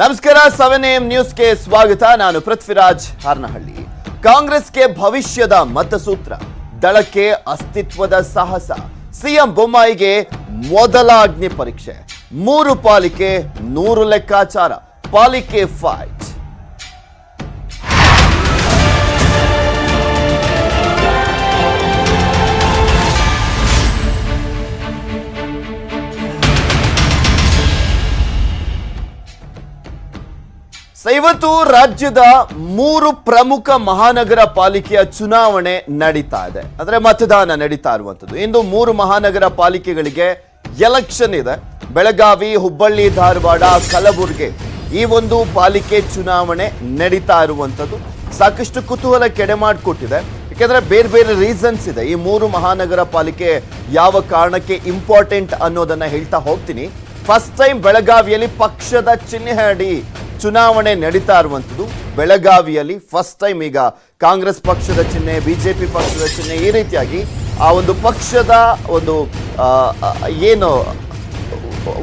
ನಮಸ್ಕಾರ, seven M ನ್ಯೂಸ್ಗೆ ಸ್ವಾಗತ. ನಾನು ಪೃಥ್ವಿರಾಜ್ ಹಾರ್ನಹಳ್ಳಿ. ಕಾಂಗ್ರೆಸ್ಗೆ ಭವಿಷ್ಯದ ಮತಸೂತ್ರ, ದಳಕ್ಕೆ ಅಸ್ತಿತ್ವದ ಸಾಹಸ, ಸಿಎಂ ಬೊಮ್ಮಾಯಿಗೆ ಮೊದಲ ಅಗ್ನಿ ಪರೀಕ್ಷೆ, ಮೂರು ಪಾಲಿಕೆ, ನೂರು ಲೆಕ್ಕಾಚಾರ, ಪಾಲಿಕೆ ಫೈಟ್ ಇವತ್ತು ರಾಜ್ಯದ ಮೂರು ಪ್ರಮುಖ ಮಹಾನಗರ ಪಾಲಿಕೆಯ ಚುನಾವಣೆ ನಡೀತಾ ಇದೆ. ಅಂದ್ರೆ ಮತದಾನ ನಡೀತಾ ಇರುವಂತದ್ದು ಇಂದು ಮೂರು ಮಹಾನಗರ ಪಾಲಿಕೆಗಳಿಗೆ ಎಲೆಕ್ಷನ್ ಇದೆ. ಬೆಳಗಾವಿ, ಹುಬ್ಬಳ್ಳಿ, ಧಾರವಾಡ, ಕಲಬುರಗಿ ಈ ಒಂದು ಪಾಲಿಕೆ ಚುನಾವಣೆ ನಡೀತಾ ಇರುವಂತದ್ದು ಸಾಕಷ್ಟು ಕುತೂಹಲ ಕೆಡೆ ಮಾಡಿಕೊಟ್ಟಿದೆ. ಯಾಕೆಂದ್ರೆ ಬೇರೆ ಬೇರೆ ರೀಸನ್ಸ್ ಇದೆ. ಈ ಮೂರು ಮಹಾನಗರ ಪಾಲಿಕೆ ಯಾವ ಕಾರಣಕ್ಕೆ ಇಂಪಾರ್ಟೆಂಟ್ ಅನ್ನೋದನ್ನ ಹೇಳ್ತಾ ಹೋಗ್ತೀನಿ. ಫಸ್ಟ್ ಟೈಮ್ ಬೆಳಗಾವಿಯಲ್ಲಿ ಪಕ್ಷದ ಚಿಹ್ನೆ ಅಡಿ ಚುನಾವಣೆ ನಡೀತಾ ಇರುವಂಥದ್ದು. ಬೆಳಗಾವಿಯಲ್ಲಿ ಫಸ್ಟ್ ಟೈಮ್ ಈಗ ಕಾಂಗ್ರೆಸ್ ಪಕ್ಷದ ಚಿಹ್ನೆ, ಬಿಜೆಪಿ ಪಕ್ಷದ ಚಿಹ್ನೆ ಈ ರೀತಿಯಾಗಿ ಆ ಒಂದು ಪಕ್ಷದ ಒಂದು ಏನು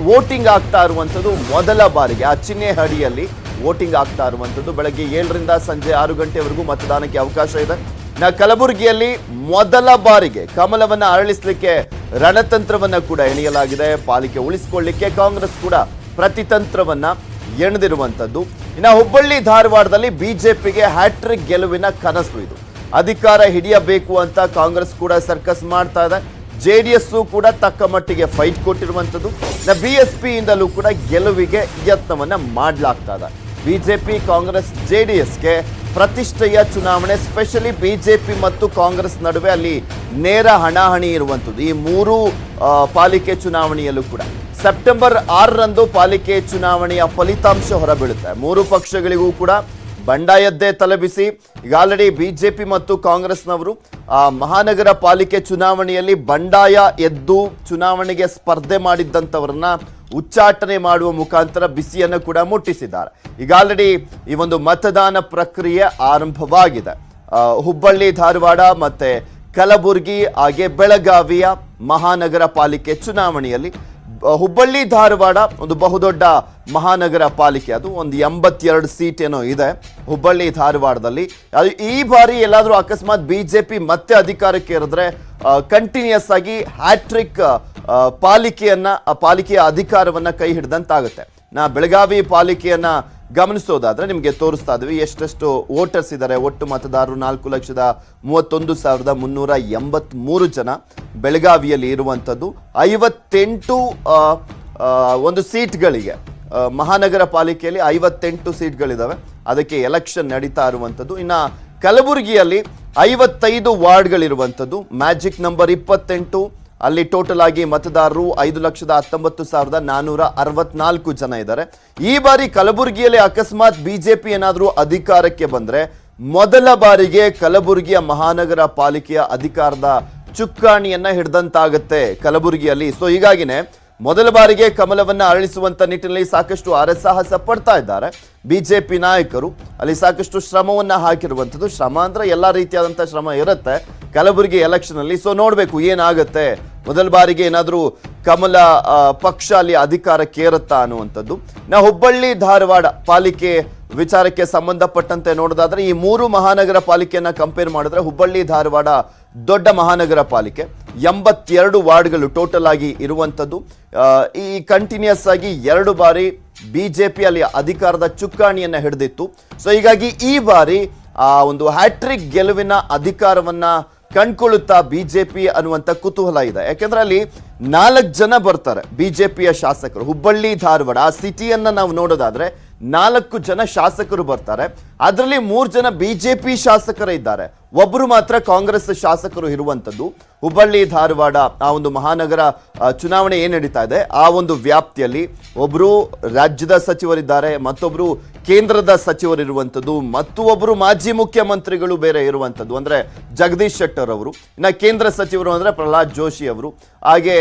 ವೋಟಿಂಗ್ ಆಗ್ತಾ ಇರುವಂಥದ್ದು ಮೊದಲ ಬಾರಿಗೆ. ಆ ಚಿಹ್ನೆ ಅಡಿಯಲ್ಲಿ ವೋಟಿಂಗ್ ಆಗ್ತಾ ಇರುವಂಥದ್ದು. ಬೆಳಗ್ಗೆ ಏಳರಿಂದ ಸಂಜೆ ಆರು ಗಂಟೆವರೆಗೂ ಮತದಾನಕ್ಕೆ ಅವಕಾಶ ಇದೆ. ನಾ ಕಲಬುರಗಿಯಲ್ಲಿ ಮೊದಲ ಬಾರಿಗೆ ಕಮಲವನ್ನ ಅರಳಿಸಲಿಕ್ಕೆ ರಣತಂತ್ರವನ್ನ ಕೂಡ ಎಣಿಯಲಾಗಿದೆ. ಪಾಲಿಕೆ ಉಳಿಸಿಕೊಳ್ಳಿಕ್ಕೆ ಕಾಂಗ್ರೆಸ್ ಕೂಡ ಪ್ರತಿತಂತ್ರವನ್ನ ಎಣೆದಿರುವಂಥದ್ದು ಇನ್ನು ಹುಬ್ಬಳ್ಳಿ ಧಾರವಾಡದಲ್ಲಿ ಬಿಜೆಪಿಗೆ ಹ್ಯಾಟ್ರಿಕ್ ಗೆಲುವಿನ ಕನಸು ಇದು. ಅಧಿಕಾರ ಹಿಡಿಯಬೇಕು ಅಂತ ಕಾಂಗ್ರೆಸ್ ಕೂಡ ಸರ್ಕಸ್ ಮಾಡ್ತಾ ಇದೆ. ಜೆ ಡಿ ಎಸ್ಸು ಕೂಡ ತಕ್ಕ ಮಟ್ಟಿಗೆ ಫೈಟ್ ಕೊಟ್ಟಿರುವಂಥದ್ದು ಬಿ ಎಸ್ ಪಿಯಿಂದಲೂ ಕೂಡ ಗೆಲುವಿಗೆ ಯತ್ನವನ್ನು ಮಾಡಲಾಗ್ತಾ ಇದೆ. ಬಿಜೆಪಿ, ಕಾಂಗ್ರೆಸ್ ಜೆ ಡಿ ಎಸ್ಗೆ ಪ್ರತಿಷ್ಠೆಯ ಚುನಾವಣೆ, ಸ್ಪೆಷಲಿ ಬಿಜೆಪಿ ಮತ್ತು ಕಾಂಗ್ರೆಸ್ ನಡುವೆ ಅಲ್ಲಿ ನೇರ ಹಣಾಹಣಿ ಇರುವಂಥದ್ದು ಈ ಮೂರು ಪಾಲಿಕೆ ಚುನಾವಣೆಯಲ್ಲೂ ಕೂಡ. ಸೆಪ್ಟೆಂಬರ್ ಆರರಂದು ಪಾಲಿಕೆ ಚುನಾವಣೆಯ ಫಲಿತಾಂಶ ಹೊರಬೀಳುತ್ತೆ. ಮೂರು ಪಕ್ಷಗಳಿಗೂ ಕೂಡ ಬಂಡಾಯದ್ದೇ ತಲೆಬಿಸಿ ಈಗ ಆಲ್ರೆಡಿ ಬಿಜೆಪಿ ಮತ್ತು ಕಾಂಗ್ರೆಸ್ನವರು, ಆ ಮಹಾನಗರ ಪಾಲಿಕೆ ಚುನಾವಣೆಯಲ್ಲಿ ಬಂಡಾಯ ಎದ್ದು ಚುನಾವಣೆಗೆ ಸ್ಪರ್ಧೆ ಮಾಡಿದ್ದಂಥವ್ರನ್ನ ಉಚ್ಚಾಟನೆ ಮಾಡುವ ಮುಖಾಂತರ ಬಿಸಿಯನ್ನು ಕೂಡ ಮುಟ್ಟಿಸಿದ್ದಾರೆ. ಈಗ ಆಲ್ರೆಡಿ ಈ ಒಂದು ಮತದಾನ ಪ್ರಕ್ರಿಯೆ ಆರಂಭವಾಗಿದೆ. ಹುಬ್ಬಳ್ಳಿ, ಧಾರವಾಡ ಮತ್ತೆ ಕಲಬುರಗಿ, ಹಾಗೆ ಬೆಳಗಾವಿಯ ಮಹಾನಗರ ಪಾಲಿಕೆ ಚುನಾವಣೆಯಲ್ಲಿ ಹುಬ್ಬಳ್ಳಿ, ಧಾರವಾಡ ಒಂದು ಬಹುದೊಡ್ಡ ಮಹಾನಗರ ಪಾಲಿಕೆ. ಅದು ಒಂದು ಎಂಬತ್ತೆರಡು ಸೀಟ್ ಏನೋ ಇದೆ ಹುಬ್ಬಳ್ಳಿ, ಧಾರವಾಡದಲ್ಲಿ. ಅದು ಈ ಬಾರಿ ಎಲ್ಲಾದರೂ ಅಕಸ್ಮಾತ್ ಬಿ ಜೆ ಪಿ ಮತ್ತೆ ಅಧಿಕಾರಕ್ಕೆ ಇರಿದ್ರೆ ಕಂಟಿನ್ಯೂಸ್ ಆಗಿ ಹ್ಯಾಟ್ರಿಕ್ ಪಾಲಿಕೆಯನ್ನು, ಆ, ಪಾಲಿಕೆಯ ಅಧಿಕಾರವನ್ನು ಕೈ ಹಿಡಿದಂತಾಗುತ್ತೆ. ನಾ ಬೆಳಗಾವಿ ಪಾಲಿಕೆಯನ್ನ ಗಮನಿಸೋದಾದ್ರೆ ನಿಮಗೆ ತೋರಿಸ್ತಾ ಇದ್ವಿ ಎಷ್ಟೆಷ್ಟು ವೋಟರ್ಸ್ ಇದ್ದಾರೆ ಒಟ್ಟು ಮತದಾರರು ನಾಲ್ಕು ಲಕ್ಷದ ಮೂವತ್ತೊಂದು ಸಾವಿರದ ಮುನ್ನೂರ ಎಂಬತ್ಮೂರು ಜನ ಬೆಳಗಾವಿಯಲ್ಲಿ ಇರುವಂಥದ್ದು. ಐವತ್ತೆಂಟು ಒಂದು ಸೀಟ್ಗಳಿಗೆ ಮಹಾನಗರ ಪಾಲಿಕೆಯಲ್ಲಿ ಐವತ್ತೆಂಟು ಸೀಟ್ಗಳಿದ್ದಾವೆ ಅದಕ್ಕೆ ಎಲೆಕ್ಷನ್ ನಡೀತಾ ಇರುವಂಥದ್ದು. ಇನ್ನು ಕಲಬುರಗಿಯಲ್ಲಿ ಐವತ್ತೈದು ವಾರ್ಡ್ಗಳಿರುವಂಥದ್ದು. ಮ್ಯಾಜಿಕ್ ನಂಬರ್ ಇಪ್ಪತ್ತೆಂಟು ಅಲ್ಲಿ ಟೋಟಲ್ ಆಗಿ ಮತದಾರರು ಐದು ಲಕ್ಷದ ಹತ್ತೊಂಬತ್ತು ಸಾವಿರದ ನಾನೂರ ಅರವತ್ನಾಲ್ಕು ಜನ ಇದ್ದಾರೆ. ಈ ಬಾರಿ ಕಲಬುರಗಿಯಲ್ಲಿ ಅಕಸ್ಮಾತ್ ಬಿಜೆಪಿ ಏನಾದರೂ ಅಧಿಕಾರಕ್ಕೆ ಬಂದರೆ ಮೊದಲ ಬಾರಿಗೆ ಕಲಬುರಗಿಯ ಮಹಾನಗರ ಪಾಲಿಕೆಯ ಅಧಿಕಾರದ ಚುಕ್ಕಾಣಿಯನ್ನ ಹಿಡ್ದಂತಾಗುತ್ತೆ ಕಲಬುರಗಿಯಲ್ಲಿ. ಸೊ ಹೀಗಾಗಿನೇ ಮೊದಲ ಬಾರಿಗೆ ಕಮಲವನ್ನ ಅರಳಿಸುವಂತ ನಿಟ್ಟಿನಲ್ಲಿ ಸಾಕಷ್ಟು ಅರಸಾಹಸ ಪಡ್ತಾ ಇದ್ದಾರೆ ಬಿಜೆಪಿ ನಾಯಕರು. ಅಲ್ಲಿ ಸಾಕಷ್ಟು ಶ್ರಮವನ್ನ ಹಾಕಿರುವಂಥದ್ದು. ಶ್ರಮ ಅಂದ್ರೆ ಎಲ್ಲಾ ರೀತಿಯಾದಂಥ ಶ್ರಮ ಇರುತ್ತೆ ಕಲಬುರಗಿ ಎಲೆಕ್ಷನ್ ಅಲ್ಲಿ. ಸೊ ನೋಡಬೇಕು ಏನಾಗುತ್ತೆ ಮೊದಲ ಬಾರಿಗೆ ಏನಾದರೂ ಕಮಲ ಪಕ್ಷ ಅಲ್ಲಿ ಅಧಿಕಾರ ಕೇರುತ್ತಾ ಅನ್ನುವಂಥದ್ದು. ನಾ ಹುಬ್ಬಳ್ಳಿ, ಧಾರವಾಡ ಪಾಲಿಕೆ ವಿಚಾರಕ್ಕೆ ಸಂಬಂಧಪಟ್ಟಂತೆ ನೋಡೋದಾದ್ರೆ, ಈ ಮೂರು ಮಹಾನಗರ ಪಾಲಿಕೆಯನ್ನು ಕಂಪೇರ್ ಮಾಡಿದ್ರೆ ಹುಬ್ಬಳ್ಳಿ, ಧಾರವಾಡ ದೊಡ್ಡ ಮಹಾನಗರ ಪಾಲಿಕೆ. ಎಂಬತ್ತೆರಡು ವಾರ್ಡ್ಗಳು ಟೋಟಲ್ ಆಗಿ ಇರುವಂಥದ್ದು. ಈ ಕಂಟಿನ್ಯೂಸ್ ಆಗಿ ಎರಡು ಬಾರಿ ಬಿ ಜೆ ಪಿ ಅಲ್ಲಿ ಅಧಿಕಾರದ ಚುಕ್ಕಾಣಿಯನ್ನು ಹಿಡಿದಿತ್ತು. ಸೊ ಹೀಗಾಗಿ ಈ ಬಾರಿ, ಆ, ಒಂದು ಹ್ಯಾಟ್ರಿಕ್ ಗೆಲುವಿನ ಅಧಿಕಾರವನ್ನ ಕಂಡ್ಕೊಳ್ಳುತ್ತಾ ಬಿಜೆಪಿ ಅನ್ನುವಂಥ ಕುತೂಹಲ ಇದೆ. ಯಾಕೆಂದ್ರೆ ಅಲ್ಲಿ ನಾಲ್ಕು ಜನ ಬರ್ತಾರೆ ಬಿಜೆಪಿಯ ಶಾಸಕರು. ಹುಬ್ಬಳ್ಳಿ, ಧಾರವಾಡ, ಆ ಸಿಟಿಯನ್ನ ನಾವು ನೋಡೋದಾದ್ರೆ ನಾಲ್ಕು ಜನ ಶಾಸಕರು ಬರ್ತಾರೆ. ಅದರಲ್ಲಿ ಮೂರು ಜನ ಬಿಜೆಪಿ ಶಾಸಕರೇ ಇದ್ದಾರೆ. ಒಬ್ಬರು ಮಾತ್ರ ಕಾಂಗ್ರೆಸ್ ಶಾಸಕರು ಇರುವಂಥದ್ದು ಹುಬ್ಬಳ್ಳಿ, ಧಾರವಾಡ, ಆ ಒಂದು ಮಹಾನಗರ ಚುನಾವಣೆ ಏನ್ ನಡೀತಾ ಇದೆ, ಆ ಒಂದು ವ್ಯಾಪ್ತಿಯಲ್ಲಿ ಒಬ್ಬರು ರಾಜ್ಯದ ಸಚಿವರಿದ್ದಾರೆ ಮತ್ತೊಬ್ಬರು ಕೇಂದ್ರದ ಸಚಿವರಿರುವಂಥದ್ದು ಮತ್ತು ಒಬ್ಬರು ಮಾಜಿ ಮುಖ್ಯಮಂತ್ರಿಗಳು ಬೇರೆ ಇರುವಂಥದ್ದು ಅಂದ್ರೆ ಜಗದೀಶ್ ಶೆಟ್ಟರ್ ಅವರು, ಇನ್ನು ಕೇಂದ್ರ ಸಚಿವರು ಅಂದ್ರೆ ಪ್ರಹ್ಲಾದ್ ಜೋಶಿ ಅವರು, ಹಾಗೆ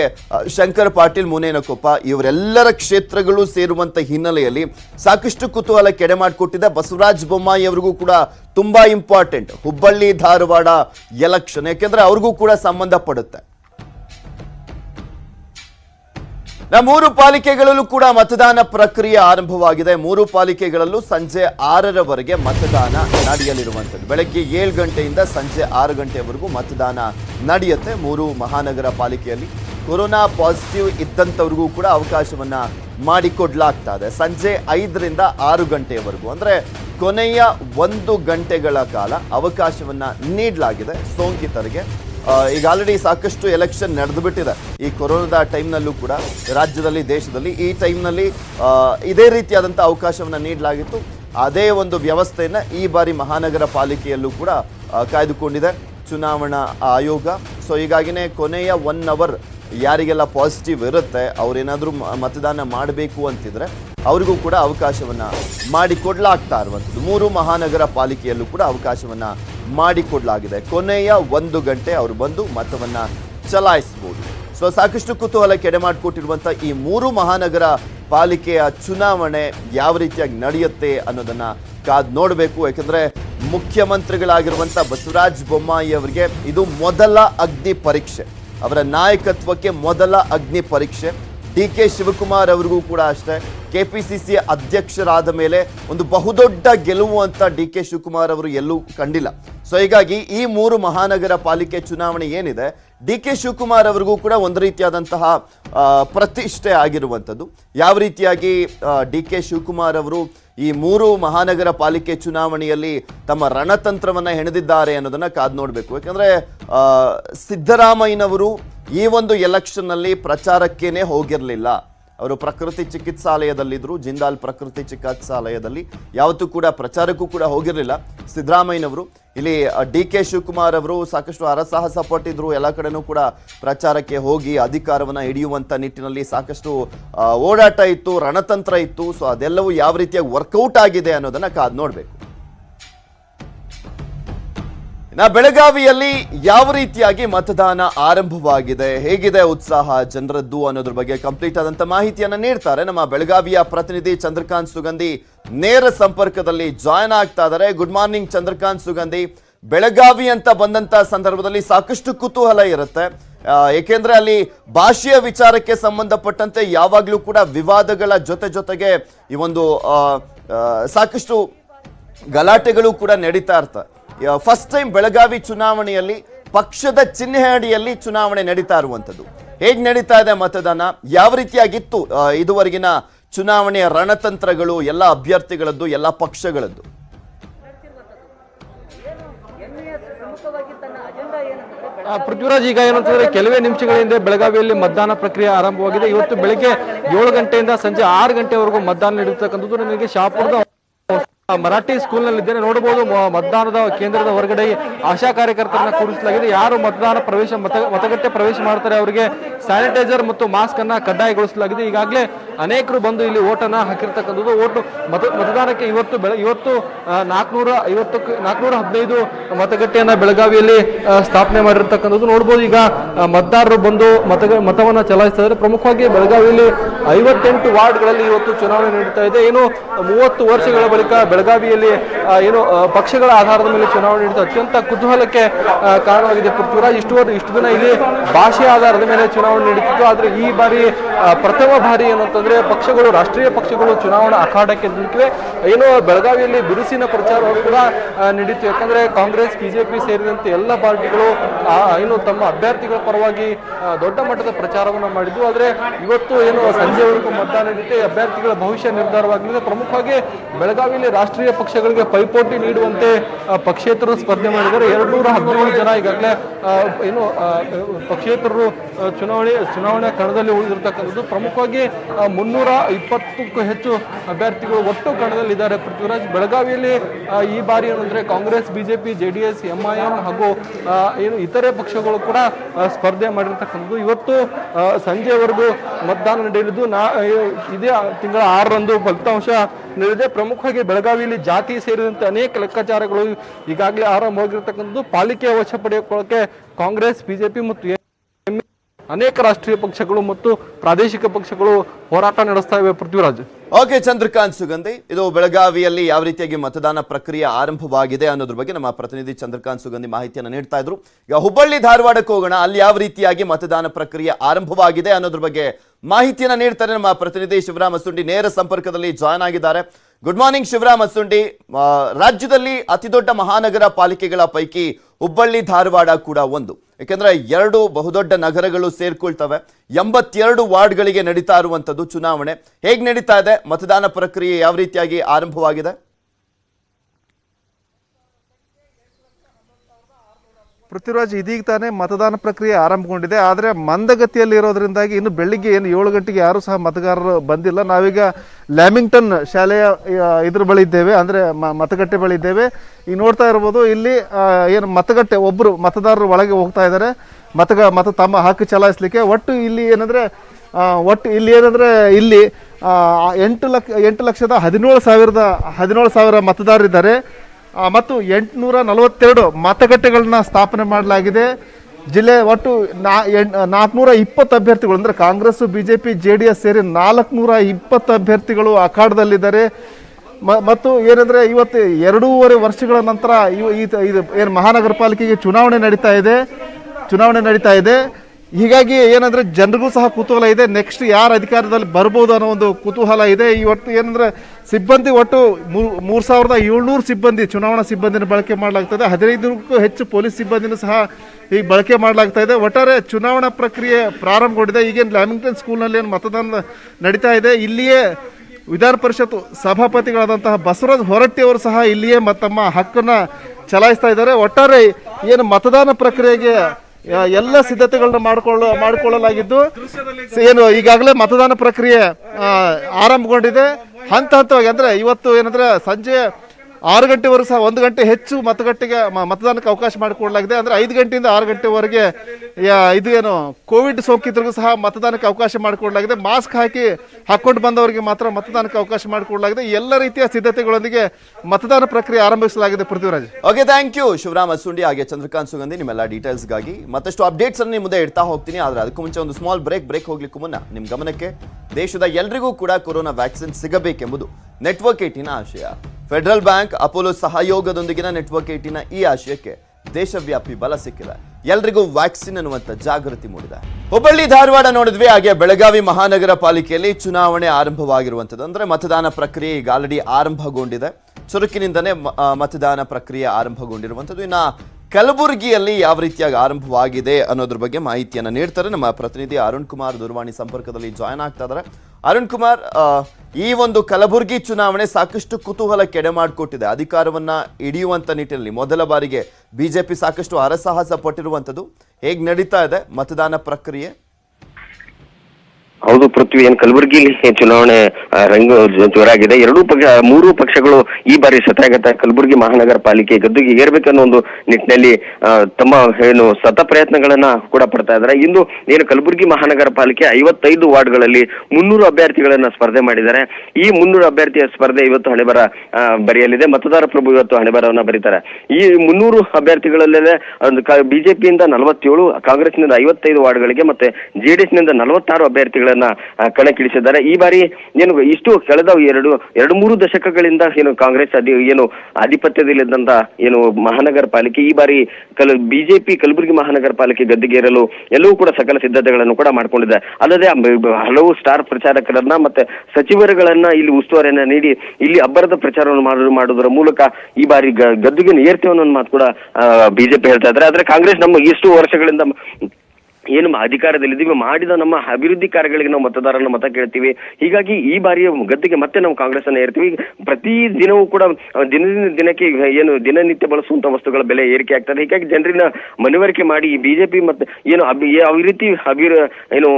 ಶಂಕರ್ ಪಾಟೀಲ್, ಮುನೇನಕೊಪ್ಪ, ಇವರೆಲ್ಲರ ಕ್ಷೇತ್ರಗಳು ಸೇರುವಂತ ಹಿನ್ನೆಲೆಯಲ್ಲಿ ಸಾಕಷ್ಟು ಕುತೂಹಲ ಕೆಡೆ ಮಾಡಿಕೊಟ್ಟಿದೆ. ಬಸವರಾಜ್ ಬೊಮ್ಮಾಯಿ ಅವರಿಗೂ ಕೂಡ ತುಂಬಾ ಇಂಪಾರ್ಟೆಂಟ್ ಹುಬ್ಬಳ್ಳಿ, ಧಾರವಾಡ ಎಲೆಕ್ಷನ್, ಯಾಕೆಂದ್ರೆ ಅವ್ರಿಗೂ ಕೂಡ ಸಂಬಂಧಪಡುತ್ತೆ ನಮ್ಮ ಮೂರು ಪಾಲಿಕೆಗಳಲ್ಲೂ ಕೂಡ ಮತದಾನ ಪ್ರಕ್ರಿಯೆ ಆರಂಭವಾಗಿದೆ. ಮೂರು ಪಾಲಿಕೆಗಳಲ್ಲೂ ಸಂಜೆ ಆರರವರೆಗೆ ಮತದಾನ ನಡೆಯಲಿರುವಂಥದ್ದು. ಬೆಳಗ್ಗೆ ಏಳು ಗಂಟೆಯಿಂದ ಸಂಜೆ ಆರು ಗಂಟೆವರೆಗೂ ಮತದಾನ ನಡೆಯುತ್ತೆ. ಮೂರು ಮಹಾನಗರ ಪಾಲಿಕೆಯಲ್ಲಿ ಕೊರೋನಾ ಪಾಸಿಟಿವ್ ಇದ್ದಂಥವ್ರಿಗೂ ಕೂಡ ಅವಕಾಶವನ್ನ ಮಾಡಿಕೊಡ್ಲಾಗ್ತಾ ಇದೆ ಸಂಜೆ ಐದರಿಂದ ಆರು ಗಂಟೆಯವರೆಗೂ ಅಂದರೆ ಕೊನೆಯ ಒಂದು ಗಂಟೆಗಳ ಕಾಲ ಅವಕಾಶವನ್ನು ನೀಡಲಾಗಿದೆ ಸೋಂಕಿತರಿಗೆ. ಈಗ ಆಲ್ರೆಡಿ ಸಾಕಷ್ಟು ಎಲೆಕ್ಷನ್ ನಡೆದು ಬಿಟ್ಟಿದೆ ಈ ಕೊರೋನಾದ ಟೈಮ್ನಲ್ಲೂ ಕೂಡ ರಾಜ್ಯದಲ್ಲಿ, ದೇಶದಲ್ಲಿ ಈ ಟೈಮ್ನಲ್ಲಿ ಇದೇ ರೀತಿಯಾದಂಥ ಅವಕಾಶವನ್ನು ನೀಡಲಾಗಿತ್ತು. ಅದೇ ಒಂದು ವ್ಯವಸ್ಥೆಯನ್ನು ಈ ಬಾರಿ ಮಹಾನಗರ ಪಾಲಿಕೆಯಲ್ಲೂ ಕೂಡ ಕಾಯ್ದುಕೊಂಡಿದೆ. ಚುನಾವಣಾ ಆಯೋಗ. ಸೊ ಹೀಗಾಗಿನೇ ಕೊನೆಯ ಒನ್ ಅವರ್ ಯಾರಿಗೆಲ್ಲ ಪಾಸಿಟಿವ್ ಇರುತ್ತೆ, ಅವ್ರೇನಾದರೂ ಮತದಾನ ಮಾಡಬೇಕು ಅಂತಿದ್ರೆ ಅವರಿಗೂ ಕೂಡ ಅವಕಾಶವನ್ನು ಮಾಡಿಕೊಡ್ಲಾಗ್ತಾ ಇರುವಂಥದ್ದು. ಮೂರು ಮಹಾನಗರ ಪಾಲಿಕೆಯಲ್ಲೂ ಕೂಡ ಅವಕಾಶವನ್ನು ಮಾಡಿಕೊಡ್ಲಾಗಿದೆ. ಕೊನೆಯ ಒಂದು ಗಂಟೆ ಅವರು ಬಂದು ಮತವನ್ನು ಚಲಾಯಿಸ್ಬೋದು. ಸೊ, ಸಾಕಷ್ಟು ಕುತೂಹಲ ಕೆಡೆ ಮಾಡಿಕೊಟ್ಟಿರುವಂಥ ಈ ಮೂರು ಮಹಾನಗರ ಪಾಲಿಕೆಯ ಚುನಾವಣೆ ಯಾವ ರೀತಿಯಾಗಿ ನಡೆಯುತ್ತೆ ಅನ್ನೋದನ್ನು ಕಾದ್ ನೋಡಬೇಕು. ಯಾಕಂದರೆ ಮುಖ್ಯಮಂತ್ರಿಗಳಾಗಿರುವಂಥ ಬಸವರಾಜ ಬೊಮ್ಮಾಯಿ ಅವರಿಗೆ ಇದು ಮೊದಲ ಅಗ್ನಿ ಪರೀಕ್ಷೆ. ಅವರ ನಾಯಕತ್ವಕ್ಕೆ ಮೊದಲ ಅಗ್ನಿ ಪರೀಕ್ಷೆ. ಡಿ ಕೆ ಶಿವಕುಮಾರ್ ಅವರಿಗೂ ಕೂಡ ಅಷ್ಟೇ. ಸಿ ಅಧ್ಯಕ್ಷರಾದ ಮೇಲೆ ಒಂದು ಬಹುದೊಡ್ಡ ಗೆಲುವು ಅಂತ ಡಿ ಕೆ ಶಿವಕುಮಾರ್ ಅವರು ಎಲ್ಲೂ ಕಂಡಿಲ್ಲ. ಸೊ, ಹೀಗಾಗಿ ಈ ಮೂರು ಮಹಾನಗರ ಪಾಲಿಕೆ ಚುನಾವಣೆ ಏನಿದೆ, ಡಿ ಕೆ ಶಿವಕುಮಾರ್ ಅವರಿಗೂ ಕೂಡ ಒಂದು ರೀತಿಯಾದಂತಹ ಪ್ರತಿಷ್ಠೆ ಆಗಿರುವಂಥದ್ದು. ಯಾವ ರೀತಿಯಾಗಿ ಡಿ ಕೆ ಶಿವಕುಮಾರ್ ಅವರು ಈ ಮೂರು ಮಹಾನಗರ ಪಾಲಿಕೆ ಚುನಾವಣೆಯಲ್ಲಿ ತಮ್ಮ ರಣತಂತ್ರವನ್ನ ಹೆಣೆದಿದ್ದಾರೆ ಅನ್ನೋದನ್ನ ಕಾದು ನೋಡಬೇಕು. ಯಾಕಂದ್ರೆ ಸಿದ್ದರಾಮಯ್ಯನವರು ಈ ಒಂದು ಎಲೆಕ್ಷನ್ನಲ್ಲಿ ಪ್ರಚಾರಕ್ಕೇನೆ ಹೋಗಿರಲಿಲ್ಲ. ಅವರು ಪ್ರಕೃತಿ ಚಿಕಿತ್ಸಾಲಯದಲ್ಲಿದ್ದರು. ಜಿಂದಾಲ್ ಪ್ರಕೃತಿ ಚಿಕಿತ್ಸಾಲಯದಲ್ಲಿ ಯಾವತ್ತೂ ಕೂಡ ಪ್ರಚಾರಕ್ಕೂ ಕೂಡ ಹೋಗಿರಲಿಲ್ಲ. ಸಿದ್ದರಾಮಯ್ಯನವರು, ಇಲ್ಲಿ ಡಿ ಕೆ ಶಿವಕುಮಾರ್ ಅವರು ಸಾಕಷ್ಟು ಅರಸಾಹಸ ಪಟ್ಟಿದ್ರು. ಎಲ್ಲ ಕಡೆನೂ ಕೂಡ ಪ್ರಚಾರಕ್ಕೆ ಹೋಗಿ ಅಧಿಕಾರವನ್ನು ಹಿಡಿಯುವಂಥ ನಿಟ್ಟಿನಲ್ಲಿ ಸಾಕಷ್ಟು ಓಡಾಟ ಇತ್ತು, ರಣತಂತ್ರ ಇತ್ತು. ಸೊ, ಅದೆಲ್ಲವೂ ಯಾವ ರೀತಿಯಾಗಿ ವರ್ಕೌಟ್ ಆಗಿದೆ ಅನ್ನೋದನ್ನು ಕಾದು ನೋಡ್ಬೇಕು. ಬೆಳಗಾವಿಯಲ್ಲಿ ಯಾವ ರೀತಿಯಾಗಿ ಮತದಾನ ಆರಂಭವಾಗಿದೆ? ಹೇಗಿದೆ ಉತ್ಸಾಹ ಜನರದ್ದು ಅನ್ನೋದ್ರ ಬಗ್ಗೆ ಕಂಪ್ಲೀಟ್ ಆದಂತ ಮಾಹಿತಿಯನ್ನ ನೀಡ್ತಾರೆ ನಮ್ಮ ಬೆಳಗಾವಿಯ ಪ್ರತಿನಿಧಿ ಚಂದ್ರಕಾಂತ್ ಸುಗಂಧಿ. ನೇರ ಸಂಪರ್ಕದಲ್ಲಿ ಜಾಯ್ನ್ ಆಗ್ತಾ ಇದ್ದಾರೆ ಗುಡ್ ಮಾರ್ನಿಂಗ್ ಚಂದ್ರಕಾಂತ್ ಸುಗಂಧಿ. ಬೆಳಗಾವಿ ಅಂತ ಬಂದಂತ ಸಂದರ್ಭದಲ್ಲಿ ಸಾಕಷ್ಟು ಕುತೂಹಲ ಇರುತ್ತೆ. ಏಕೆಂದ್ರೆ ಅಲ್ಲಿ ಭಾಷೆಯ ವಿಚಾರಕ್ಕೆ ಸಂಬಂಧಪಟ್ಟಂತೆ ಯಾವಾಗಲೂ ಕೂಡ ವಿವಾದಗಳ ಜೊತೆ ಜೊತೆಗೆ ಈ ಒಂದು ಸಾಕಷ್ಟು ಗಲಾಟೆಗಳು ಕೂಡ ನಡೀತಾ ಇರ್ತವೆ ಫಸ್ಟ್ ಟೈಮ್ ಬೆಳಗಾವಿ ಚುನಾವಣೆಯಲ್ಲಿ ಪಕ್ಷದ ಚಿಹ್ನೆ ಅಡಿಯಲ್ಲಿ ಚುನಾವಣೆ ನಡೀತಾ ಇರುವಂಥದ್ದು. ಹೇಗೆ ನಡೀತಾ ಇದೆ ಮತದಾನ? ಯಾವ ರೀತಿಯಾಗಿತ್ತು ಇದುವರೆಗಿನ ಚುನಾವಣೆಯ ರಣತಂತ್ರಗಳು, ಎಲ್ಲ ಅಭ್ಯರ್ಥಿಗಳದ್ದು, ಎಲ್ಲ ಪಕ್ಷಗಳದ್ದು? ಪೃಥ್ವಿರಾಜ್, ಈಗ ಏನಂತಂದ್ರೆ ಕೆಲವೇ ನಿಮಿಷಗಳ ಹಿಂದೆ ಬೆಳಗಾವಿಯಲ್ಲಿ ಮತದಾನ ಪ್ರಕ್ರಿಯೆ ಆರಂಭವಾಗಿದೆ. ಇವತ್ತು ಬೆಳಿಗ್ಗೆ ಏಳು ಗಂಟೆಯಿಂದ ಸಂಜೆ ಆರು ಗಂಟೆವರೆಗೂ ಮತದಾನ ನಡೆಯತಕ್ಕಂಥದ್ದು. ನನಗೆ ಶಾಪುರದ ಮರಾಠಿ ಸ್ಕೂಲ್ನಲ್ಲಿ ಇದ್ದೇನೆ ನೋಡಬಹುದು ಮತದಾನದ ಕೇಂದ್ರದ ಹೊರಗಡೆ ಆಶಾ ಕಾರ್ಯಕರ್ತರನ್ನ ಕೂರಿಸಲಾಗಿದೆ. ಯಾರು ಮತದಾನ ಪ್ರವೇಶ ಮತ ಮತಗಟ್ಟೆ ಪ್ರವೇಶ ಮಾಡ್ತಾರೆ, ಅವರಿಗೆ ಸ್ಯಾನಿಟೈಸರ್ ಮತ್ತು ಮಾಸ್ಕ್ ಅನ್ನ ಕಡ್ಡಾಯಗೊಳಿಸಲಾಗಿದೆ. ಈಗಾಗಲೇ ಅನೇಕರು ಬಂದು ಇಲ್ಲಿ ಓಟನ್ನು ಹಾಕಿರ್ತಕ್ಕಂಥದ್ದು. ಓಟು ಮತ, ಮತದಾನಕ್ಕೆ ಇವತ್ತು ಬೆಳ, ಇವತ್ತು ನಾಲ್ಕುನೂರ ಐವತ್ತಕ್ಕೆ ನಾಲ್ಕುನೂರ ಹದಿನೈದು ಮತಗಟ್ಟೆಯನ್ನು ಬೆಳಗಾವಿಯಲ್ಲಿ ಸ್ಥಾಪನೆ ಮಾಡಿರ್ತಕ್ಕಂಥದ್ದು. ನೋಡ್ಬೋದು ಈಗ ಮತದಾರರು ಬಂದು ಮತ ಮತವನ್ನು ಚಲಾಯಿಸ್ತಾ ಇದ್ದಾರೆ ಪ್ರಮುಖವಾಗಿ ಬೆಳಗಾವಿಯಲ್ಲಿ ಐವತ್ತೆಂಟು ವಾರ್ಡ್ಗಳಲ್ಲಿ ಇವತ್ತು ಚುನಾವಣೆ ನಡೀತಾ ಇದೆ. ಏನು ಮೂವತ್ತು ವರ್ಷಗಳ ಬಳಿಕ ಬೆಳಗಾವಿಯಲ್ಲಿ ಏನು ಪಕ್ಷಗಳ ಆಧಾರದ ಮೇಲೆ ಚುನಾವಣೆ ನಡೀತಾ ಅತ್ಯಂತ ಕುತೂಹಲಕ್ಕೆ ಕಾರಣವಾಗಿದೆ ಪೃಥ್ವಿರಾಜ್. ಇಷ್ಟು ಇಷ್ಟು ದಿನ ಇಲ್ಲಿ ಭಾಷೆ ಆಧಾರದ ಮೇಲೆ ಚುನಾವಣೆ ನಡೀತಿತ್ತು. ಆದರೆ ಈ ಬಾರಿ ಪ್ರಥಮ ಬಾರಿ ಏನಂತಂದ್ರೆ ಪಕ್ಷಗಳು, ರಾಷ್ಟ್ರೀಯ ಪಕ್ಷಗಳು ಚುನಾವಣಾ ಅಖಾಡಕ್ಕೆ ನಿಂತಿವೆ. ಏನು ಬೆಳಗಾವಿಯಲ್ಲಿ ಬಿರುಸಿನ ಪ್ರಚಾರ ಕೂಡ ನಡೀತು. ಯಾಕಂದ್ರೆ ಕಾಂಗ್ರೆಸ್, ಬಿಜೆಪಿ ಸೇರಿದಂತೆ ಎಲ್ಲ ಪಾರ್ಟಿಗಳು ಏನು ತಮ್ಮ ಅಭ್ಯರ್ಥಿಗಳ ಪರವಾಗಿ ದೊಡ್ಡ ಮಟ್ಟದ ಪ್ರಚಾರವನ್ನು ಮಾಡಿದ್ದು. ಆದ್ರೆ ಇವತ್ತು ಏನು ಸಂಜೆವರೆಗೂ ಮತದಾನ ನಡೀತೆ, ಅಭ್ಯರ್ಥಿಗಳ ಭವಿಷ್ಯ ನಿರ್ಧಾರವಾಗಲಿದೆ. ಪ್ರಮುಖವಾಗಿ ಬೆಳಗಾವಿಯಲ್ಲಿ ರಾಷ್ಟ್ರೀಯ ಪಕ್ಷಗಳಿಗೆ ಪೈಪೋಟಿ ನೀಡುವಂತೆ ಪಕ್ಷೇತರರು ಸ್ಪರ್ಧೆ ಮಾಡಿದ್ದಾರೆ. ಎರಡು ನೂರ ಹದಿನೇಳು ಜನ ಈಗಾಗಲೇ ಏನು ಪಕ್ಷೇತರರು ಚುನಾವಣೆ, ಚುನಾವಣಾ ಕಣದಲ್ಲಿ ಉಳಿದಿರ್ತಕ್ಕಂಥದ್ದು. ಪ್ರಮುಖವಾಗಿ ಮುನ್ನೂರ ಇಪ್ಪತ್ತಕ್ಕೂ ಹೆಚ್ಚು ಅಭ್ಯರ್ಥಿಗಳು ಒಟ್ಟು ಕಣದಲ್ಲಿದ್ದಾರೆ. ಪೃಥ್ವಿರಾಜ್, ಬೆಳಗಾವಿಯಲ್ಲಿ ಈ ಬಾರಿ ಏನಂದ್ರೆ ಕಾಂಗ್ರೆಸ್, ಬಿಜೆಪಿ ಐ ಎಂ ಹಾಗೂ ಏನು ಇತರೆ ಪಕ್ಷಗಳು ಕೂಡ ಸ್ಪರ್ಧೆ ಮಾಡಿರ್ತಕ್ಕಂಥದ್ದು. ಇವತ್ತು ಸಂಜೆವರೆಗೂ ಮತದಾನ ನಡೆಯಲಿದ್ದು, ನಾ ಇದೇ ತಿಂಗಳ ಆರರಂದು ಫಲಿತಾಂಶ ನಡೆದಿದೆ. ಪ್ರಮುಖವಾಗಿ ಬೆಳಗಾವಿಯಲ್ಲಿ ಜಾತಿ ಸೇರಿದಂತೆ ಅನೇಕ ಲೆಕ್ಕಾಚಾರಗಳು ಈಗಾಗಲೇ ಆರಂಭವಾಗಿರ್ತಕ್ಕಂಥದ್ದು. ಪಾಲಿಕೆ ವಶ ಪಡೆದುಕೊಳ್ಳಕ್ಕೆ ಕಾಂಗ್ರೆಸ್, ಬಿಜೆಪಿ ಮತ್ತು ಅನೇಕ ರಾಷ್ಟ್ರೀಯ ಪಕ್ಷಗಳು ಮತ್ತು ಪ್ರಾದೇಶಿಕ ಪಕ್ಷಗಳು ಹೋರಾಟ ನಡೆಸ್ತಾ ಇವೆ ಪೃಥ್ವಿರಾಜ್. ಓಕೆ, ಚಂದ್ರಕಾಂತ್ ಸುಗಂಧಿ, ಇದು ಬೆಳಗಾವಿಯಲ್ಲಿ ಯಾವ ರೀತಿಯಾಗಿ ಮತದಾನ ಪ್ರಕ್ರಿಯೆ ಆರಂಭವಾಗಿದೆ ಅನ್ನೋದ್ರ ಬಗ್ಗೆ ನಮ್ಮ ಪ್ರತಿನಿಧಿ ಚಂದ್ರಕಾಂತ್ ಸುಗಂಧಿ ಮಾಹಿತಿಯನ್ನು ನೀಡ್ತಾ ಇದ್ರು. ಈಗ ಹುಬ್ಬಳ್ಳಿ, ಧಾರವಾಡಕ್ಕೆ ಹೋಗೋಣ, ಅಲ್ಲಿ ಯಾವ ರೀತಿಯಾಗಿ ಮತದಾನ ಪ್ರಕ್ರಿಯೆ ಆರಂಭವಾಗಿದೆ ಅನ್ನೋದ್ರ ಬಗ್ಗೆ ಮಾಹಿತಿಯನ್ನು ನೀಡ್ತಾರೆ ನಮ್ಮ ಪ್ರತಿನಿಧಿ ಶಿವರಾಮ ಸುಂಡಿ. ನೇರ ಸಂಪರ್ಕದಲ್ಲಿ ಜಾಯ್ನ್ ಆಗಿದ್ದಾರೆ. Good morning Shivarama Sundi. ರಾಜ್ಯದಲ್ಲಿ ಅತಿ ದೊಡ್ಡ ಮಹಾನಗರ ಪಾಲಿಕೆಗಳ ಪೈಕಿ ಹುಬ್ಬಳ್ಳಿ ಧಾರವಾಡ ಕೂಡ ಒಂದು. ಏಕೆಂದರೆ ಎರಡು ಬಹುದೊಡ್ಡ ನಗರಗಳು ಸೇರ್ಕೊಳ್ತವೆ. ಎಂಬತ್ತೆರಡು ವಾರ್ಡ್ಗಳಿಗೆ ನಡೀತಾ ಇರುವಂತದ್ದು ಚುನಾವಣೆ. ಹೇಗೆ ನಡೀತಾ ಇದೆ? ಮತದಾನ ಪ್ರಕ್ರಿಯೆ ಯಾವ ರೀತಿಯಾಗಿ ಆರಂಭವಾಗಿದೆ? ಪೃಥ್ವಿರಾಜ್ ಇದೀಗ ತಾನೇ ಮತದಾನ ಪ್ರಕ್ರಿಯೆ ಆರಂಭಗೊಂಡಿದೆ, ಆದರೆ ಮಂದಗತಿಯಲ್ಲಿ ಇರೋದ್ರಿಂದಾಗಿ ಇನ್ನು ಬೆಳಿಗ್ಗೆ ಏನು ಏಳು ಗಂಟೆಗೆ ಯಾರೂ ಸಹ ಮತದಾರರು ಬಂದಿಲ್ಲ. ನಾವೀಗ ಲ್ಯಾಮಿಂಗ್ಟನ್ ಶಾಲೆಯ ಇದ್ರ ಬಳಿ ಇದ್ದೇವೆ, ಅಂದರೆ ಮತಗಟ್ಟೆ ಬಳಿ ಇದ್ದೇವೆ. ಈಗ ನೋಡ್ತಾ ಇರ್ಬೋದು, ಇಲ್ಲಿ ಏನು ಮತಗಟ್ಟೆ ಒಬ್ಬರು ಮತದಾರರು ಒಳಗೆ ಹೋಗ್ತಾ ಇದ್ದಾರೆ. ಮತಗ, ಮತ ತಮ್ಮ ಹಕ್ಕು ಚಲಾಯಿಸಲಿಕ್ಕೆ. ಒಟ್ಟು ಇಲ್ಲಿ ಏನಂದರೆ ಒಟ್ಟು ಇಲ್ಲಿ ಏನಂದರೆ, ಇಲ್ಲಿ ಎಂಟು ಲಕ್ಷ ಎಂಟು ಲಕ್ಷದ ಹದಿನೇಳು ಸಾವಿರದ, ಹದಿನೇಳು ಸಾವಿರ ಮತದಾರರಿದ್ದಾರೆ. ಮತ್ತು ಎಂಟುನೂರ ನಲವತ್ತೆರಡು ಮತಗಟ್ಟೆಗಳನ್ನ ಸ್ಥಾಪನೆ ಮಾಡಲಾಗಿದೆ. ಜಿಲ್ಲೆ ಒಟ್ಟು ನಾ, ಎಂಟ್, ನಾಲ್ಕುನೂರ ಇಪ್ಪತ್ತು ಅಭ್ಯರ್ಥಿಗಳು, ಅಂದರೆ Congress B J P J D S ಸೇರಿ ನಾಲ್ಕುನೂರ ಇಪ್ಪತ್ತು ಅಭ್ಯರ್ಥಿಗಳು ಅಖಾಡದಲ್ಲಿದ್ದಾರೆ ಮತ್ತು ಏನಂದರೆ ಇವತ್ತು ಎರಡೂವರೆ ವರ್ಷಗಳ ನಂತರ ಇವ ಇದು ಏನು ಮಹಾನಗರ ಪಾಲಿಕೆಗೆ ಚುನಾವಣೆ ನಡೀತಾ ಇದೆ. ಚುನಾವಣೆ ನಡೀತಾ ಇದೆ. ಹೀಗಾಗಿ ಏನಂದ್ರೆ ಜನರಿಗೂ ಸಹ ಕುತೂಹಲ ಇದೆ. ನೆಕ್ಸ್ಟ್ ಯಾರು ಅಧಿಕಾರದಲ್ಲಿ ಬರ್ಬೋದು ಅನ್ನೋ ಒಂದು ಕುತೂಹಲ ಇದೆ. ಈ ಒಟ್ಟು ಏನಂದ್ರೆ ಸಿಬ್ಬಂದಿ ಒಟ್ಟು ಮೂರು ಸಾವಿರದ ಏಳ್ನೂರು ಸಿಬ್ಬಂದಿ ಚುನಾವಣಾ ಸಿಬ್ಬಂದಿನ ಬಳಕೆ ಮಾಡಲಾಗ್ತದೆ. ಹದಿನೈದಕ್ಕೂ ಹೆಚ್ಚು ಪೊಲೀಸ್ ಸಿಬ್ಬಂದಿನೂ ಸಹ ಈಗ ಬಳಕೆ ಮಾಡಲಾಗ್ತಾ ಇದೆ. ಒಟ್ಟಾರೆ ಚುನಾವಣಾ ಪ್ರಕ್ರಿಯೆ ಪ್ರಾರಂಭಗೊಂಡಿದೆ. ಈಗೇನು ಲ್ಯಾಮಿಂಗ್ಟನ್ ಸ್ಕೂಲ್ನಲ್ಲಿ ಏನು ಮತದಾನ ನಡೀತಾ ಇದೆ. ಇಲ್ಲಿಯೇ ವಿಧಾನ ಪರಿಷತ್ ಸಭಾಪತಿಗಳಾದಂತಹ ಬಸವರಾಜ್ ಹೊರಟ್ಟಿ ಅವರು ಸಹ ಇಲ್ಲಿಯೇ ತಮ್ಮ ಹಕ್ಕನ್ನು ಚಲಾಯಿಸ್ತಾ ಇದ್ದಾರೆ. ಒಟ್ಟಾರೆ ಏನು ಮತದಾನ ಪ್ರಕ್ರಿಯೆಗೆ ಎಲ್ಲ ಸಿದ್ಧತೆಗಳನ್ನ ಮಾಡಿಕೊಳ್ಳ, ಮಾಡಿಕೊಳ್ಳಲಾಗಿದ್ದು ಏನು, ಈಗಾಗಲೇ ಮತದಾನ ಪ್ರಕ್ರಿಯೆ ಆರಂಭಗೊಂಡಿದೆ. ಹಂತ ಹಂತವಾಗಿ, ಅಂದ್ರೆ ಇವತ್ತು ಏನಂದ್ರೆ ಸಂಜೆ ಆರು ಗಂಟೆವರೆಗೂ ಸಹ ಒಂದು ಗಂಟೆ ಹೆಚ್ಚು ಮತಗಟ್ಟೆಗೆ ಮತದಾನಕ್ಕೆ ಅವಕಾಶ ಮಾಡಿಕೊಡಲಾಗಿದೆ. ಅಂದರೆ ಐದು ಗಂಟೆಯಿಂದ ಆರು ಗಂಟೆವರೆಗೆ ಇದು ಏನು, ಕೋವಿಡ್ ಸೋಂಕಿತರಿಗೂ ಸಹ ಮತದಾನಕ್ಕೆ ಅವಕಾಶ ಮಾಡಿಕೊಡಲಾಗಿದೆ. ಮಾಸ್ಕ್ ಹಾಕಿ ಹಾಕ್ಕೊಂಡು ಬಂದವರಿಗೆ ಮಾತ್ರ ಮತದಾನಕ್ಕೆ ಅವಕಾಶ ಮಾಡಿಕೊಡಲಾಗಿದೆ. ಎಲ್ಲ ರೀತಿಯ ಸಿದ್ಧತೆಗಳೊಂದಿಗೆ ಮತದಾನ ಪ್ರಕ್ರಿಯೆ ಆರಂಭಿಸಲಾಗಿದೆ Prithviraj. Okay thank you Shivarama Asundi ಹಾಗೆ ಚಂದ್ರಕಾಂತ್ ಸುಗಂಧಿ ನಿಮ್ಮೆಲ್ಲ ಡೀಟೇಲ್ಸ್ಗಾಗಿ ಮತ್ತಷ್ಟು ಅಪ್ಡೇಟ್ಸ್ ಅನ್ನು ನಿಮ್ಮ ಮುಂದೆ ಇಡ್ತಾ ಹೋಗ್ತೀನಿ. ಆದರೆ ಅದಕ್ಕೂ ಮುಂಚೆ ಒಂದು ಸ್ಮಾಲ್ ಬ್ರೇಕ್ ಬ್ರೇಕ್ ಹೋಗ್ಲಿಕ್ಕೂ ಮುನ್ನ ನಿಮ್ಮ ಗಮನಕ್ಕೆ ದೇಶದ ಎಲ್ರಿಗೂ ಕೂಡ ಕೊರೋನಾ ವ್ಯಾಕ್ಸಿನ್ ಸಿಗಬೇಕೆಂಬುದು ನೆಟ್ವರ್ಕ್ ಏಟಿನ ಆಶಯ. ಫೆಡರಲ್ ಬ್ಯಾಂಕ್ ಅಪೋಲೋ ಸಹಯೋಗದೊಂದಿಗಿನ ನೆಟ್ವರ್ಕ್ ಏಟಿನ ಈ ಆಶಯಕ್ಕೆ ದೇಶವ್ಯಾಪಿ ಬಲ ಸಿಕ್ಕಿದೆ. ಎಲ್ರಿಗೂ ವ್ಯಾಕ್ಸಿನ್ ಅನ್ನುವಂಥ ಜಾಗೃತಿ ಮೂಡಿದೆ. ಹುಬ್ಬಳ್ಳಿ, ಧಾರವಾಡ ನೋಡಿದ್ವಿ, ಹಾಗೆ ಬೆಳಗಾವಿ ಮಹಾನಗರ ಪಾಲಿಕೆಯಲ್ಲಿ ಚುನಾವಣೆ ಆರಂಭವಾಗಿರುವಂಥದ್ದು. ಅಂದರೆ ಮತದಾನ ಪ್ರಕ್ರಿಯೆ ಈಗ ಆಲ್ರೆಡಿ ಆರಂಭಗೊಂಡಿದೆ. ಚುರುಕಿನಿಂದನೇ ಮತದಾನ ಪ್ರಕ್ರಿಯೆ ಆರಂಭಗೊಂಡಿರುವಂಥದ್ದು. ಇನ್ನ ಕಲಬುರಗಿಯಲ್ಲಿ ಯಾವ ರೀತಿಯಾಗಿ ಆರಂಭವಾಗಿದೆ ಅನ್ನೋದ್ರ ಬಗ್ಗೆ ಮಾಹಿತಿಯನ್ನು ನೀಡ್ತಾರೆ ನಮ್ಮ ಪ್ರತಿನಿಧಿ ಅರುಣ್ ಕುಮಾರ್ ದೂರವಾಣಿ ಸಂಪರ್ಕದಲ್ಲಿ ಜಾಯ್ನ್ ಆಗ್ತಾ ಇದ್ದಾರೆ. ಅರುಣ್ ಕುಮಾರ್ ಈ ಒಂದು ಕಲಬುರಗಿ ಚುನಾವಣೆ ಸಾಕಷ್ಟು ಕುತೂಹಲ ಕೆಡೆ ಮಾಡಿಕೊಟ್ಟಿದೆ ಅಧಿಕಾರವನ್ನ ಹಿಡಿಯುವಂಥ ನಿಟ್ಟಿನಲ್ಲಿ ಮೊದಲ ಬಾರಿಗೆ ಬಿಜೆಪಿ ಸಾಕಷ್ಟು ಹರಸಾಹಸ ಪಟ್ಟಿರುವಂಥದ್ದು ಹೇಗೆ ನಡೀತಾ ಇದೆ, ಮತದಾನ ಪ್ರಕ್ರಿಯೆ? ಹೌದು, ಪೃಥ್ವಿ ಏನ್ ಕಲಬುರಗಿಲಿ ಚುನಾವಣೆ ರಂಗ ರಂಗು ಜೋರಾಗಿದೆ. ಎರಡೂ ಪಕ್ಷ, ಮೂರು ಪಕ್ಷಗಳು ಈ ಬಾರಿ ಸತ್ಯಾಗತ ಕಲಬುರಗಿ ಮಹಾನಗರ ಪಾಲಿಕೆ ಗದ್ದುಗೆ ಏರ್ಬೇಕನ್ನೋ ಒಂದು ನಿಟ್ಟಿನಲ್ಲಿ ತಮ್ಮ ಏನು ಸತ ಪ್ರಯತ್ನಗಳನ್ನ ಕೂಡ ಪಡ್ತಾ ಇದ್ದಾರೆ. ಇಂದು ಏನು ಕಲಬುರಗಿ ಮಹಾನಗರ ಪಾಲಿಕೆ ಐವತ್ತೈದು ವಾರ್ಡ್ಗಳಲ್ಲಿ ಮುನ್ನೂರು ಅಭ್ಯರ್ಥಿಗಳನ್ನ ಸ್ಪರ್ಧೆ ಮಾಡಿದ್ದಾರೆ. ಈ ಮುನ್ನೂರು ಅಭ್ಯರ್ಥಿಯ ಸ್ಪರ್ಧೆ ಇವತ್ತು ಹಣೆಬರ ಬರೆಯಲಿದೆ. ಮತದಾರ ಪ್ರಭು ಇವತ್ತು ಹಣೆಬರವನ್ನ ಬರೀತಾರೆ. ಈ ಮುನ್ನೂರು ಅಭ್ಯರ್ಥಿಗಳಲ್ಲೇ ಬಿಜೆಪಿಯಿಂದ ನಲವತ್ತೇಳು, ಕಾಂಗ್ರೆಸ್ನಿಂದ ಐವತ್ತೈದು ವಾರ್ಡ್ಗಳಿಗೆ ಮತ್ತೆ ಜೆಡಿಎಸ್ನಿಂದ ನಲವತ್ತಾರು ಅಭ್ಯರ್ಥಿಗಳನ್ನ ಆ, ಕಣಕ್ಕಿಳಿಸಿದ್ದಾರೆ. ಈ ಬಾರಿ ಏನು ಇಷ್ಟು ಕಳೆದ ಎರಡು ಎರಡು ಮೂರು ದಶಕಗಳಿಂದ ಏನು ಕಾಂಗ್ರೆಸ್ ಅಧಿ ಏನು ಆಧಿಪತ್ಯದಲ್ಲಿದ್ದಂತ ಏನು ಮಹಾನಗರ ಪಾಲಿಕೆ ಈ ಬಾರಿ ಕಲ್ ಬಿಜೆಪಿ ಕಲಬುರಗಿ ಮಹಾನಗರ ಪಾಲಿಕೆ ಗದ್ದಿಗೇರಲು ಎಲ್ಲವೂ ಕೂಡ ಸಕಲ ಸಿದ್ಧತೆಗಳನ್ನು ಕೂಡ ಮಾಡಿಕೊಂಡಿದೆ. ಅಲ್ಲದೆ ಹಲವು ಸ್ಟಾರ್ ಪ್ರಚಾರಕರನ್ನ ಮತ್ತೆ ಸಚಿವರುಗಳನ್ನ ಇಲ್ಲಿ ಉಸ್ತುವಾರಿಯನ್ನ ನೀಡಿ ಇಲ್ಲಿ ಅಬ್ಬರದ ಪ್ರಚಾರವನ್ನು ಮಾಡಲು ಮಾಡುವುದರ ಮೂಲಕ ಈ ಬಾರಿ ಗದ್ದುಗೆ ಏರ್ತೇವೆ ಅನ್ನೋ ಮಾತು ಕೂಡ ಬಿಜೆಪಿ ಹೇಳ್ತಾ ಇದ್ದಾರೆ. ಆದ್ರೆ ಕಾಂಗ್ರೆಸ್ ನಮ್ಮ ಇಷ್ಟು ವರ್ಷಗಳಿಂದ ಏನು ಅಧಿಕಾರದಲ್ಲಿದ್ದೀವಿ ಮಾಡಿದ ನಮ್ಮ ಅಭಿವೃದ್ಧಿ ಕಾರ್ಯಗಳಿಗೆ ನಾವು ಮತದಾರನ ಮತ ಕೇಳ್ತೀವಿ. ಹೀಗಾಗಿ ಈ ಬಾರಿಯ ಗದ್ದೆಗೆ ಮತ್ತೆ ನಾವು ಕಾಂಗ್ರೆಸ್ ಅನ್ನ ಏರ್ತೀವಿ. ಪ್ರತಿ ದಿನವೂ ಕೂಡ ದಿನದಿಂದ ದಿನಕ್ಕೆ ಏನು ದಿನನಿತ್ಯ ಬಳಸುವಂತ ವಸ್ತುಗಳ ಬೆಲೆ ಏರಿಕೆ ಆಗ್ತದೆ. ಹೀಗಾಗಿ ಜನರನ್ನ ಮನವರಿಕೆ ಮಾಡಿ ಈ ಬಿಜೆಪಿ ಮತ್ತೆ ಏನು ಯಾವ ರೀತಿ ಅಭಿ ಏನು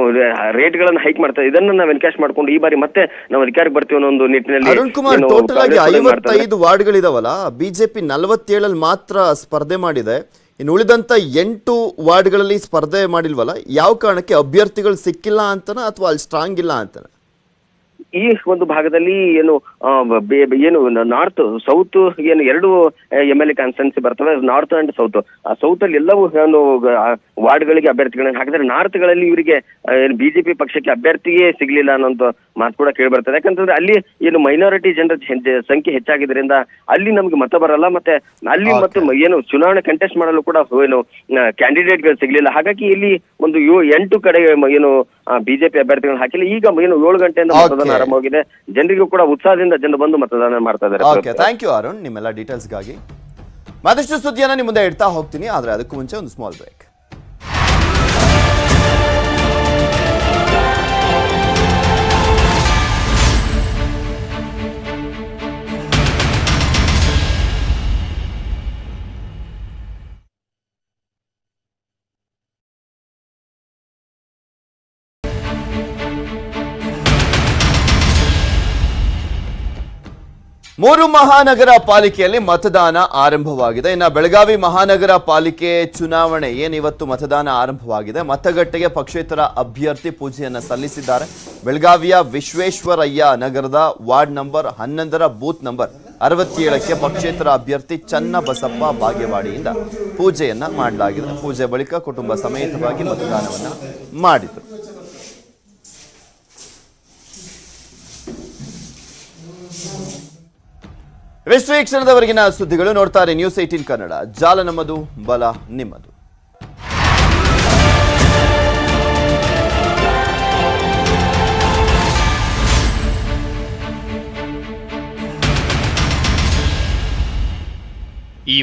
ರೇಟ್ಗಳನ್ನ ಹೈಕ್ ಮಾಡ್ತಾರೆ ಇದನ್ನ ನಾವು ಎನ್ಕ್ಯಾಶ್ ಮಾಡ್ಕೊಂಡು ಈ ಬಾರಿ ಮತ್ತೆ ನಾವು ಅಧಿಕಾರಕ್ಕೆ ಬರ್ತೀವಿ ಅನ್ನೋ ಒಂದು ನಿಟ್ಟಿನಲ್ಲಿ. ಐವತ್ತೈದು ವಾರ್ಡ್ಗಳಿದಾವಲ್ಲ ಬಿಜೆಪಿ ನಲವತ್ತೇಳಲ್ಲಿ ಮಾತ್ರ ಸ್ಪರ್ಧೆ ಮಾಡಿದೆ. ಇನ್ನು ಉಳಿದಂಥ ಎಂಟು ವಾರ್ಡ್ಗಳಲ್ಲಿ ಸ್ಪರ್ಧೆ ಮಾಡಿಲ್ವಲ್ಲ, ಯಾವ ಕಾರಣಕ್ಕೆ ಅಭ್ಯರ್ಥಿಗಳು ಸಿಕ್ಕಿಲ್ಲ ಅಂತನ ಅಥವಾ ಅಲ್ಲಿ ಸ್ಟ್ರಾಂಗ್ ಇಲ್ಲ ಅಂತನ? ಈ ಒಂದು ಭಾಗದಲ್ಲಿ ಏನು ಏನು ನಾರ್ತ್ ಸೌತ್ ಏನು ಎರಡು ಎಂ ಎಲ್ ಎ ಕಾನ್ಸ್ಟೆನ್ಸಿ ಬರ್ತವೆ ನಾರ್ತ್ ಅಂಡ್ ಸೌತ್ ಆ ಸೌತ್ ಅಲ್ಲಿ ಎಲ್ಲವೂ ಏನು ವಾರ್ಡ್ಗಳಿಗೆ ಅಭ್ಯರ್ಥಿಗಳನ್ನ ಹಾಕಿದ್ರೆ ನಾರ್ತ್ಗಳಲ್ಲಿ ಇವರಿಗೆ ಬಿಜೆಪಿ ಪಕ್ಷಕ್ಕೆ ಅಭ್ಯರ್ಥಿಯೇ ಸಿಗ್ಲಿಲ್ಲ ಅನ್ನೋಂತ ಮಾತು ಕೂಡ ಕೇಳಿ ಬರ್ತದೆ. ಯಾಕಂತಂದ್ರೆ ಅಲ್ಲಿ ಏನು ಮೈನಾರಿಟಿ ಜನರ ಸಂಖ್ಯೆ ಹೆಚ್ಚಾಗಿದ್ರಿಂದ ಅಲ್ಲಿ ನಮ್ಗೆ ಮತ ಬರಲ್ಲ ಮತ್ತೆ ಅಲ್ಲಿ ಮತ್ತು ಏನು ಚುನಾವಣೆ ಕಂಟೆಸ್ಟ್ ಮಾಡಲು ಕೂಡ ಏನು ಕ್ಯಾಂಡಿಡೇಟ್ಗಳು ಸಿಗ್ಲಿಲ್ಲ. ಹಾಗಾಗಿ ಇಲ್ಲಿ ಒಂದು ಎಂಟು ಕಡೆ ಏನು ಬಿಜೆಪಿ ಅಭ್ಯರ್ಥಿಗಳನ್ನ ಹಾಕಿಲ್ಲ. ಈಗ ಏನು ಏಳು ಗಂಟೆಯಿಂದ. ಮತದಾನ ಆರಂಭವಾಗಿದೆ ಜನರಿಗೂ ಕೂಡ ಉತ್ಸಾಹದಿಂದ ಜನರು ಬಂದು ಮತದಾನ ಮಾಡ್ತಾ ಓಕೆ ಇದ್ದಾರೆ ಥ್ಯಾಂಕ್ ಯು ಅರುಣ್ ನಿಮ್ಮೆಲ್ಲ ಡೀಟೇಲ್ಸ್ಗಾಗಿ ಮತ್ತಷ್ಟು ಸುದ್ದಿಯನ್ನ ನಿಮ್ಮ ಮುಂದೆ ಇಡ್ತಾ ಹೋಗ್ತೀನಿ, ಆದರೆ ಅದಕ್ಕೂ ಮುಂಚೆ ಒಂದು ಸ್ಮಾಲ್ ಬ್ರೇಕ್ ಮೂರು ಮಹಾನಗರ ಪಾಲಿಕೆಯಲ್ಲಿ ಮತದಾನ ಆರಂಭವಾಗಿದೆ. ಇನ್ನು ಬೆಳಗಾವಿ ಮಹಾನಗರ ಪಾಲಿಕೆ ಚುನಾವಣೆ ಏನಿವತ್ತು ಮತದಾನ ಆರಂಭವಾಗಿದೆ. ಮತಗಟ್ಟೆಗೆ ಪಕ್ಷೇತರ ಅಭ್ಯರ್ಥಿ ಪೂಜೆಯನ್ನು ಸಲ್ಲಿಸಿದ್ದಾರೆ. ಬೆಳಗಾವಿಯ ವಿಶ್ವೇಶ್ವರಯ್ಯ ನಗರದ ವಾರ್ಡ್ ನಂಬರ್ ಹನ್ನೊಂದರ ಬೂತ್ ನಂಬರ್ ಅರವತ್ತೇಳಕ್ಕೆ ಪಕ್ಷೇತರ ಅಭ್ಯರ್ಥಿ ಚನ್ನ ಬಸಪ್ಪ ಬಾಗೇವಾಡಿಯಿಂದ ಪೂಜೆಯನ್ನ ಮಾಡಲಾಗಿದೆ. ಪೂಜೆ ಬಳಿಕ ಕುಟುಂಬ ಸಮೇತವಾಗಿ ಮತದಾನವನ್ನು ಮಾಡಿದರು. ಇವಿಷ್ಟು ಈ ಕ್ಷಣದವರೆಗಿನ ಸುದ್ದಿಗಳು ನೋಡ್ತಾರೆ ನ್ಯೂಸ್ ಏಟೀನ್ ಕನ್ನಡ. ಜಾಲ ನಮ್ಮದು ಬಲ ನಿಮ್ಮದು.